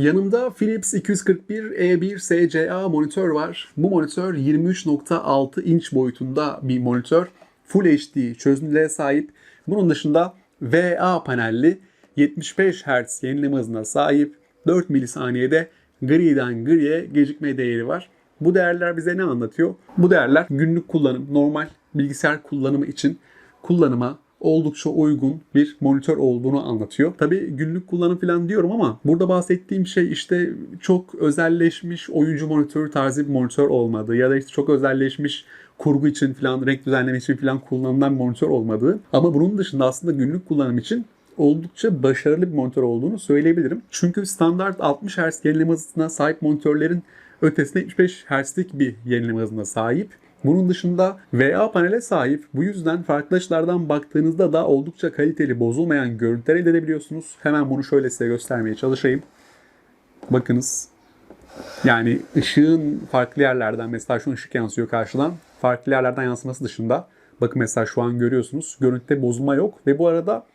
Yanımda Philips 241 E1 SCA monitör var. Bu monitör 23.6 inç boyutunda bir monitör. Full HD çözünürlüğe sahip. Bunun dışında VA panelli 75 Hz yenileme hızına sahip 4 milisaniyede griden griye gecikme değeri var. Bu değerler bize ne anlatıyor? Bu değerler günlük kullanım, normal bilgisayar kullanımı için kullanıma oldukça uygun bir monitör olduğunu anlatıyor. Tabii günlük kullanım falan diyorum ama burada bahsettiğim şey işte çok özelleşmiş oyuncu monitörü tarzı bir monitör olmadığı ya da işte çok özelleşmiş kurgu için falan, renk düzenleme için falan kullanılan bir monitör olmadığı. Ama bunun dışında aslında günlük kullanım için oldukça başarılı bir monitör olduğunu söyleyebilirim. Çünkü standart 60 Hz yenileme hızına sahip monitörlerin ötesinde 75 Hz'lik bir yenileme hızına sahip. Bunun dışında VA panele sahip. Bu yüzden farklı açılardan baktığınızda da oldukça kaliteli, bozulmayan görüntüler elde edebiliyorsunuz. Hemen bunu şöyle size göstermeye çalışayım. Bakınız. Yani ışığın farklı yerlerden, mesela şu ışık yansıyor karşıdan. Farklı yerlerden yansıması dışında. Bakın mesela şu an görüyorsunuz. Görüntüde bozulma yok. Ve bu arada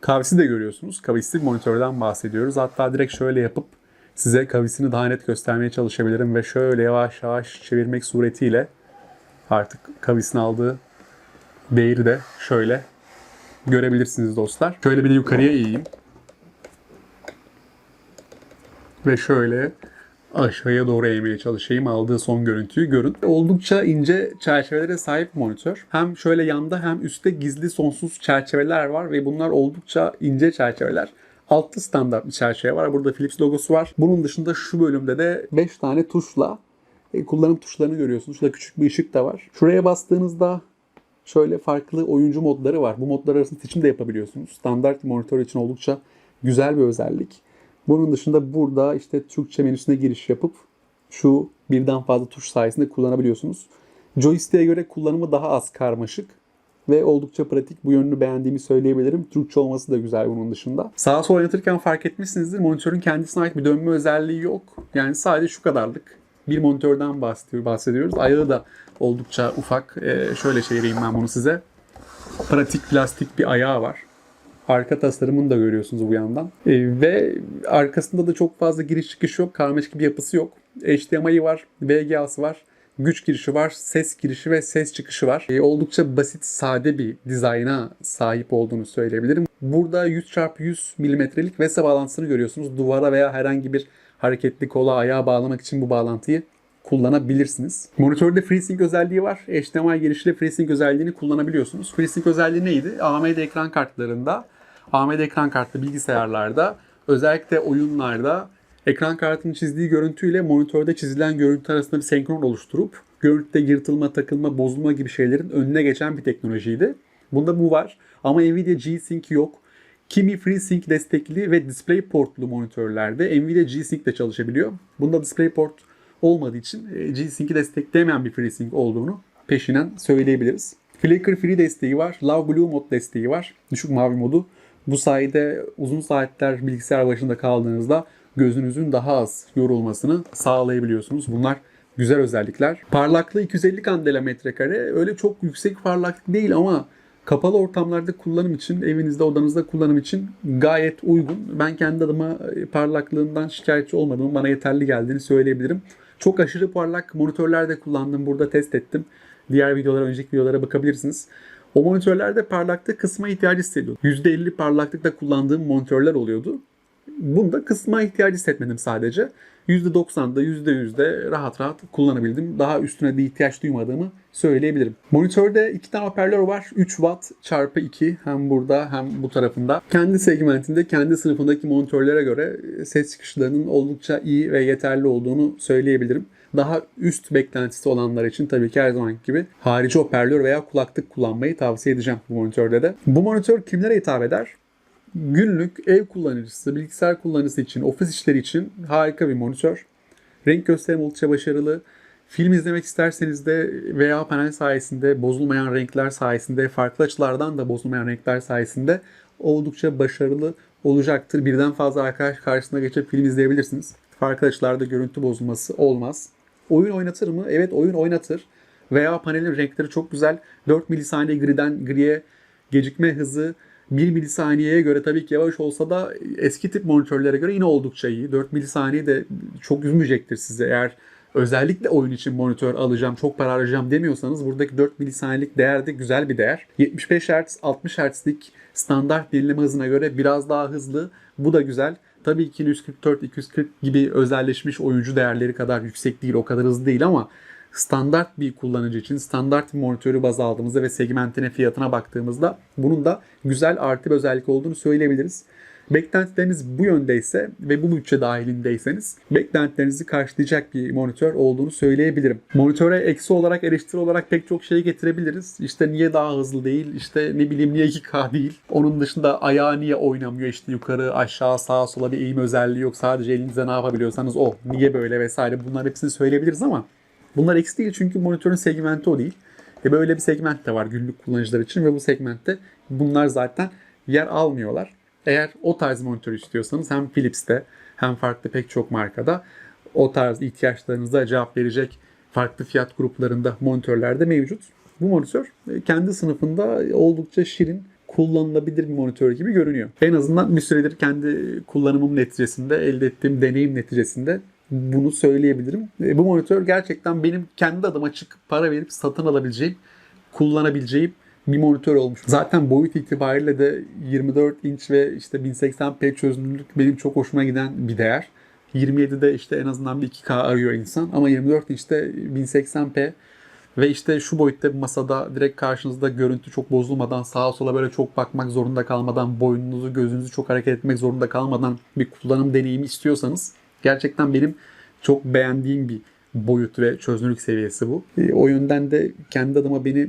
kavisi de görüyorsunuz. Kavisli monitörden bahsediyoruz. Hatta direkt şöyle yapıp size kavisini daha net göstermeye çalışabilirim. Ve şöyle yavaş yavaş çevirmek suretiyle artık kavisini aldığı değeri de şöyle görebilirsiniz dostlar. Şöyle bir de yukarıya eğeyim. Ve şöyle aşağıya doğru eğmeye çalışayım. Aldığı son görüntüyü görün. Oldukça ince çerçevelere sahip monitör. Hem şöyle yanda hem üstte gizli sonsuz çerçeveler var ve bunlar oldukça ince çerçeveler. Altta standart bir çerçeve var. Burada Philips logosu var. Bunun dışında şu bölümde de 5 tane tuşla e, kullanım tuşlarını görüyorsunuz. Şurada küçük bir ışık da var. Şuraya bastığınızda şöyle farklı oyuncu modları var. Bu modlar arasında seçim de yapabiliyorsunuz. Standart monitör için oldukça güzel bir özellik. Bunun dışında burada işte Türkçe menüsüne giriş yapıp şu birden fazla tuş sayesinde kullanabiliyorsunuz. Joystick'e göre kullanımı daha az karmaşık ve oldukça pratik. Bu yönünü beğendiğimi söyleyebilirim. Türkçe olması da güzel bunun dışında. Sağa sola oynatırken fark etmişsinizdir. Monitörün kendisine ait bir dönme özelliği yok. Yani sadece şu kadarlık bir monitörden bahsediyoruz. Ayağı da oldukça ufak. Ee, şöyle çevireyim ben bunu size. Pratik plastik bir ayağı var. Arka tasarımını da görüyorsunuz bu yandan. Ee, ve arkasında da çok fazla giriş çıkış yok. Karmaşık bir yapısı yok. HDMI var, VGA'sı var. Güç girişi var, ses girişi ve ses çıkışı var. Ee, oldukça basit, sade bir dizayna sahip olduğunu söyleyebilirim. Burada 100x100 milimetrelik VESA bağlantısını görüyorsunuz. Duvara veya herhangi bir hareketli kola ayağa bağlamak için bu bağlantıyı kullanabilirsiniz. Monitörde FreeSync özelliği var. HDMI girişiyle FreeSync özelliğini kullanabiliyorsunuz. FreeSync özelliği neydi? AMD ekran kartlarında, AMD ekran kartlı bilgisayarlarda, özellikle oyunlarda ekran kartının çizdiği görüntüyle monitörde çizilen görüntü arasında bir senkron oluşturup görüntüde yırtılma, takılma, bozulma gibi şeylerin önüne geçen bir teknolojiydi. Bunda bu var. Ama Nvidia G-Sync yok. Kimi FreeSync destekli ve DisplayPort'lu monitörlerde Nvidia G-Sync de çalışabiliyor. Bunda DisplayPort olmadığı için e, G-Sync'i desteklemeyen bir FreeSync olduğunu peşinen söyleyebiliriz. Flicker Free desteği var. Love Blue mod desteği var. Düşük mavi modu. Bu sayede uzun saatler bilgisayar başında kaldığınızda gözünüzün daha az yorulmasını sağlayabiliyorsunuz. Bunlar güzel özellikler. Parlaklığı 250 kandela metrekare. Öyle çok yüksek parlaklık değil ama kapalı ortamlarda kullanım için, evinizde, odanızda kullanım için gayet uygun. Ben kendi adıma parlaklığından şikayetçi olmadığımı, bana yeterli geldiğini söyleyebilirim. Çok aşırı parlak monitörler de kullandım. Burada test ettim. Diğer videolara, önceki videolara bakabilirsiniz. O monitörlerde parlaklık kısma ihtiyacı hissediyordum. %50 parlaklıkta kullandığım monitörler oluyordu. Bunda kısma ihtiyacı hissetmedim sadece. %90'da %100'de rahat rahat kullanabildim. Daha üstüne bir ihtiyaç duymadığımı söyleyebilirim. Monitörde iki tane hoparlör var. 3 watt çarpı 2 hem burada hem bu tarafında. Kendi segmentinde, kendi sınıfındaki monitörlere göre ses çıkışlarının oldukça iyi ve yeterli olduğunu söyleyebilirim. Daha üst beklentisi olanlar için tabii ki her zamanki gibi harici hoparlör veya kulaklık kullanmayı tavsiye edeceğim bu monitörde de. Bu monitör kimlere hitap eder? Günlük ev kullanıcısı, bilgisayar kullanıcısı için, ofis işleri için harika bir monitör. Renk gösterimi oldukça başarılı. Film izlemek isterseniz de veya panel sayesinde bozulmayan renkler sayesinde, farklı açılardan da bozulmayan renkler sayesinde oldukça başarılı olacaktır. Birden fazla arkadaş karşısına geçip film izleyebilirsiniz. Farklı açılarda görüntü bozulması olmaz. Oyun oynatır mı? Evet oyun oynatır. Veya panelin renkleri çok güzel. 4 milisaniye griden griye gecikme hızı 1 milisaniyeye göre tabii ki yavaş olsa da eski tip monitörlere göre yine oldukça iyi. 4 milisaniye de çok üzmeyecektir size. Eğer özellikle oyun için monitör alacağım, çok para harcayacağım demiyorsanız buradaki 4 milisaniyelik değer de güzel bir değer. 75 Hz, 60 Hz'lik standart yenileme hızına göre biraz daha hızlı. Bu da güzel. Tabii ki 144, 240 gibi özelleşmiş oyuncu değerleri kadar yüksek değil, o kadar hızlı değil ama standart bir kullanıcı için standart bir monitörü baz aldığımızda ve segmentine fiyatına baktığımızda bunun da güzel artı bir özellik olduğunu söyleyebiliriz. Beklentileriniz bu yöndeyse ve bu bütçe dahilindeyseniz beklentilerinizi karşılayacak bir monitör olduğunu söyleyebilirim. Monitöre eksi olarak eleştiri olarak pek çok şey getirebiliriz. İşte niye daha hızlı değil, işte ne bileyim niye 2K değil. Onun dışında ayağı niye oynamıyor, işte yukarı aşağı sağa sola bir eğim özelliği yok. Sadece elinizde ne yapabiliyorsanız o. Niye böyle vesaire bunlar hepsini söyleyebiliriz ama bunlar eksi değil çünkü monitörün segmenti o değil. E böyle bir segment de var günlük kullanıcılar için ve bu segmentte bunlar zaten yer almıyorlar. Eğer o tarz monitör istiyorsanız hem Philips'te hem farklı pek çok markada o tarz ihtiyaçlarınıza cevap verecek farklı fiyat gruplarında monitörler de mevcut. Bu monitör e, kendi sınıfında oldukça şirin, kullanılabilir bir monitör gibi görünüyor. En azından bir süredir kendi kullanımım neticesinde, elde ettiğim deneyim neticesinde bunu söyleyebilirim. E, Bu monitör gerçekten benim kendi adıma çıkıp para verip satın alabileceğim, kullanabileceğim bir monitör olmuş. Zaten boyut itibariyle de 24 inç ve işte 1080p çözünürlük benim çok hoşuma giden bir değer. 27'de işte en azından bir 2K arıyor insan ama 24 inçte 1080p ve işte şu boyutta bir masada direkt karşınızda görüntü çok bozulmadan sağa sola böyle çok bakmak zorunda kalmadan boynunuzu gözünüzü çok hareket etmek zorunda kalmadan bir kullanım deneyimi istiyorsanız gerçekten benim çok beğendiğim bir boyut ve çözünürlük seviyesi bu. E, O yönden de kendi adıma beni e,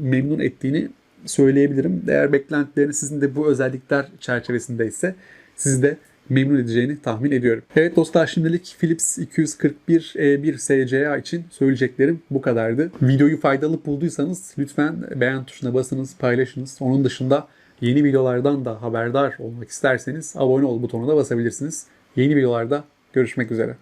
memnun ettiğini söyleyebilirim. Eğer beklentileriniz sizin de bu özellikler çerçevesindeyse sizi de memnun edeceğini tahmin ediyorum. Evet dostlar şimdilik Philips 241 E1 SCA için söyleyeceklerim bu kadardı. Videoyu faydalı bulduysanız lütfen beğen tuşuna basınız, paylaşınız. Onun dışında yeni videolardan da haberdar olmak isterseniz abone ol butonuna basabilirsiniz. Yeni videolarda görüşmek üzere.